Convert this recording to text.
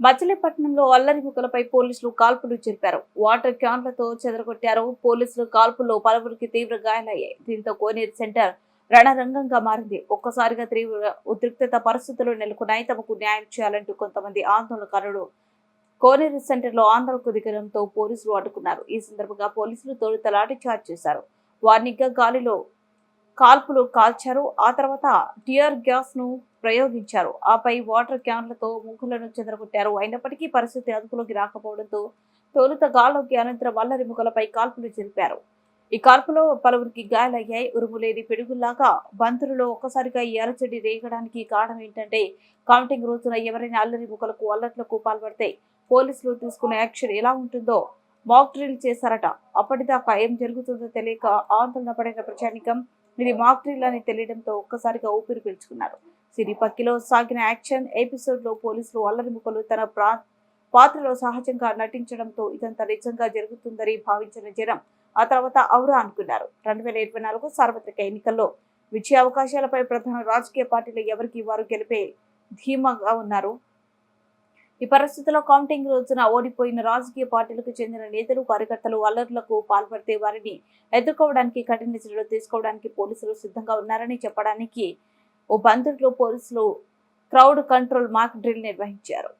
మచిలీపట్నంలో అల్లరి ముక్కలపై పోలీసులు కాల్పులు జరిపారు. వాటర్ క్యాన్లతో చెదరగొట్టారు. పోలీసులు కాల్పుల్లో పలువురికి తీవ్ర గాయాలయ్యాయి. దీంతో కోనేరు సెంటర్ రణరంగంగా మారింది. ఒక్కసారిగా తీవ్ర ఉద్రిక్తత పరిస్థితులు నెలకొన్నాయి. తమకు న్యాయం చేయాలంటూ కొంతమంది ఆందోళనకారులు కోనేరు సెంటర్లో ఆందోళనకు దిగడంతో పోలీసులు అడ్డుకున్నారు. ఈ సందర్భంగా పోలీసులు తొలుత లాఠీ చార్జ్ చేశారు. వార్నింగ్గా గాలిలో కాల్పులు కాల్చారు. ఆ తర్వాత టియర్ గ్యాస్ను ప్రయోగించారు. ఆపై వాటర్ క్యాన్లతో ముగ్గులను చెదరగొట్టారు. అయినప్పటికీ పరిస్థితి అదుపులోకి రాకపోవడంతో తొలుత గాల్లోకి అనంతరం అల్లరి ముఖలపై కాల్పులు జరిపారు. ఈ కాల్పులో పలువురికి గాయాలయ్యాయి. ఉరుములేని పిడుగుల్లాగా బంతులలో ఒక్కసారిగా ఈ అలచడి రేగడానికి కారణం ఏంటంటే కౌంటింగ్ రోజున ఎవరైనా అల్లరి ముఖలకు అల్లట్లకు పాల్పడితే పోలీసులు తీసుకునే యాక్షన్ ఎలా ఉంటుందో మాక్ డ్రిల్ చేశారట. అప్పటిదాకా ఏం జరుగుతుందో తెలియక ఆందోళన పడిన ప్రజానికం ఇది మాక్ డ్రిల్ అని తెలియడంతో ఒక్కసారిగా ఊపిరి పీల్చుకున్నారు. సిరిపక్కిలో సాగిన యాక్షన్ ఎపిసోడ్లో పోలీసులు అల్లరి ముఖలు తన ప్రా పాత్రలో సహజంగా నటించడంతో ఇదంతా నిజంగా జరుగుతుందని భావించిన జనం ఆ తర్వాత అవురా అనుకున్నారు. రెండు వేల ఇరవై నాలుగు సార్వత్రిక ఎన్నికల్లో విజయ అవకాశాలపై ప్రధాన రాజకీయ పార్టీలు ఎవరికి వారు గెలిపే ధీమాగా ఉన్నారు? ఈ పరిస్థితుల్లో కౌంటింగ్ రోజున ఓడిపోయిన రాజకీయ పార్టీలకు చెందిన నేతలు కార్యకర్తలు అల్లర్లకు పాల్పడితే వారిని ఎదుర్కోవడానికి కఠిన చర్యలు తీసుకోవడానికి పోలీసులు సిద్ధంగా ఉన్నారని చెప్పడానికి ఓ బంధువులు పోలీసులు క్రౌడ్ కంట్రోల్ మాక్ డ్రిల్ నిర్వహించారు.